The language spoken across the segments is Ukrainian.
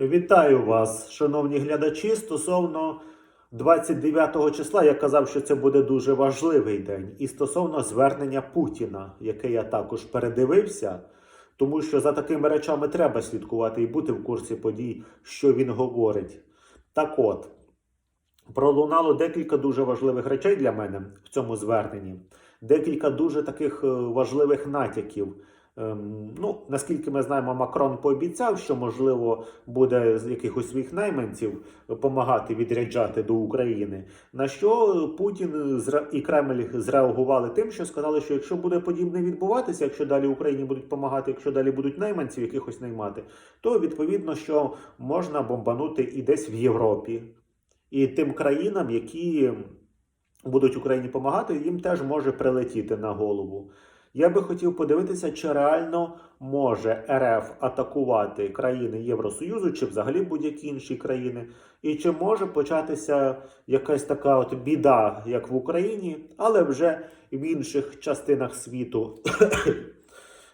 Вітаю вас, шановні глядачі. Стосовно 29 числа я казав, що це буде дуже важливий день. І стосовно звернення Путіна, яке я також передивився, тому що за такими речами треба слідкувати і бути в курсі подій, що він говорить. Так от, пролунало декілька дуже важливих речей для мене в цьому зверненні, декілька дуже таких е, важливих натяків. Ем, Ну, наскільки ми знаємо, Макрон пообіцяв, що можливо буде з якихось своїх найманців допомагати відряджати до України. На що Путін і Кремль зреагували тим, що сказали, що якщо буде подібне відбуватися, якщо далі Україні будуть допомагати, якщо далі будуть найманців якихось наймати, то відповідно, що можна бомбанути і десь в Європі. І тим країнам, які будуть Україні допомагати, їм теж може прилетіти на голову. Я би хотів подивитися, чи реально може РФ атакувати країни Євросоюзу чи взагалі будь-які інші країни, і чи може початися якась така от біда, як в Україні, але вже в інших частинах світу.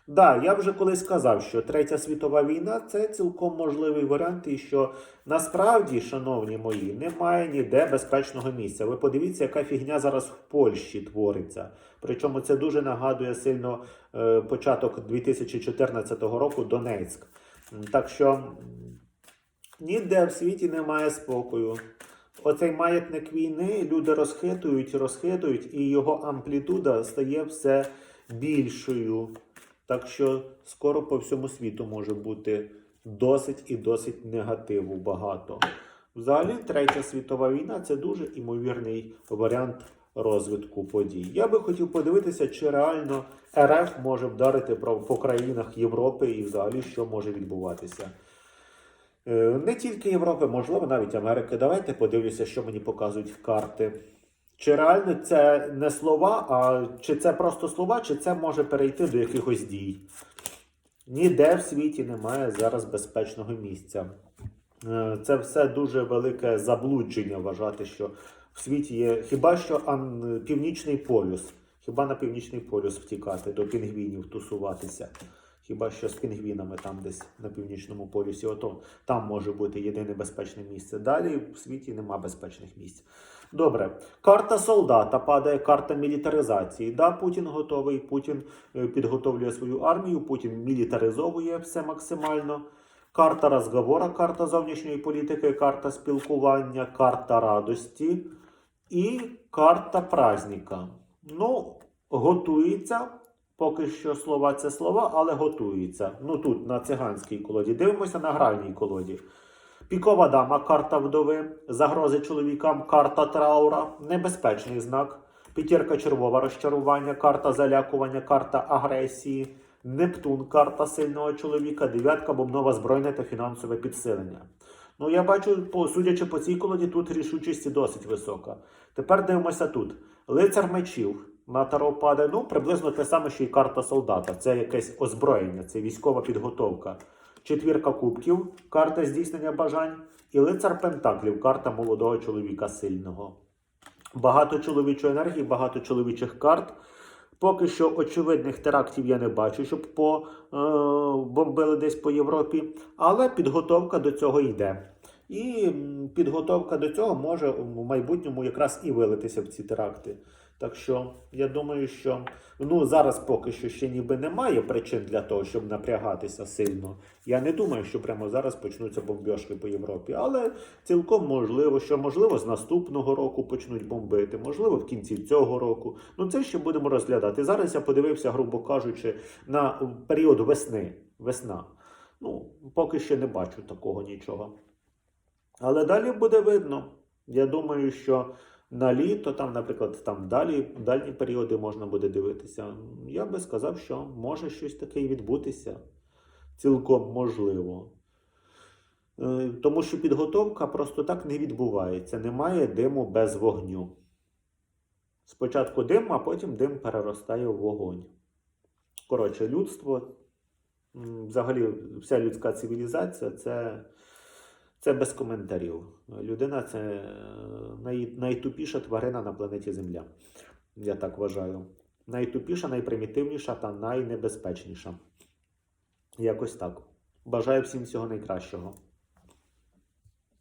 Да, я вже колись сказав, що Третя світова війна це цілком можливий варіант, і що насправді, шановні мої, немає ніде безпечного місця. Ви подивіться, яка фігня зараз в Польщі твориться. Причому це дуже нагадує сильно е, початок 2014 року Донецьк. Так що ніде в світі немає спокою. Оцей маятник війни люди розхитують, розхитують, і його амплітуда стає все більшою. Так що скоро по всьому світу може бути досить і досить негативу багато. Взагалі, Третя світова війна це дуже імовірний варіант розвитку подій. Я би хотів подивитися, чи реально РФ може вдарити по країнах Європи і взагалі що може відбуватися. Е, Не тільки Європи, можливо, навіть Америки. Давайте подивлюся, що мені показують карти. Чи реально це не слова, а чи це просто слова, чи це може перейти до якихось дій? Ніде в світі немає зараз безпечного місця. Е, Це все дуже велике заблудження вважати, що в світі є хіба що ан... північний полюс. Хіба на північний полюс втікати, до пінгвінів тусуватися. Хіба що з пінгвінами там десь на північному полюсі, ото там може бути єдине безпечне місце. Далі в світі нема безпечних місць. Добре, карта солдата падає, карта мілітаризації. Да, Путін готовий, Путін е, підготовлює свою армію, Путін мілітаризовує все максимально. Карта розговора, карта зовнішньої політики, карта спілкування, карта радості і карта праздника. Ну, готується. Поки що слова це слова, але готується. Ну тут на циганській колоді. Дивимося на гральній колоді. Пікова дама, карта вдови, загрози чоловікам, карта траура, небезпечний знак, п'ятірка червова розчарування, карта залякування, карта агресії, Нептун, карта сильного чоловіка, дев'ятка бомнова збройне та фінансове підсилення. Ну, я бачу, по, судячи по цій колоді, тут рішучість досить висока. Тепер дивимося тут. Лицар мечів на таро падає, ну, приблизно те саме, що і карта солдата. Це якесь озброєння, це військова підготовка. Четвірка кубків, карта здійснення бажань, і лицар Пентаклів, карта молодого чоловіка сильного. Багато чоловічої енергії, багато чоловічих карт. Поки що очевидних терактів я не бачу, щоб по, е, десь по Європі, але підготовка до цього йде. І підготовка до цього може в майбутньому якраз і вилитися в ці теракти. Так що я думаю, що ну зараз поки що ще ніби немає причин для того, щоб напрягатися сильно. Я не думаю, що прямо зараз почнуться бомбьошки по Європі, але цілком можливо, що можливо з наступного року почнуть бомбити, можливо, в кінці цього року. Ну це ще будемо розглядати. Зараз я подивився, грубо кажучи, на період весни. Весна. Ну, поки ще не бачу такого нічого. Але далі буде видно. Я думаю, що на літо, там, наприклад, там далі, дальні періоди можна буде дивитися. Я би сказав, що може щось таке відбутися. Цілком можливо. Е, Тому що підготовка просто так не відбувається. Немає диму без вогню. Спочатку дим, а потім дим переростає в вогонь. Коротше, людство, взагалі, вся людська цивілізація це, це без коментарів. Людина це е, най, найтупіша тварина на планеті Земля. Я так вважаю. Найтупіша, найпримітивніша та найнебезпечніша. Якось так. Бажаю всім всього найкращого.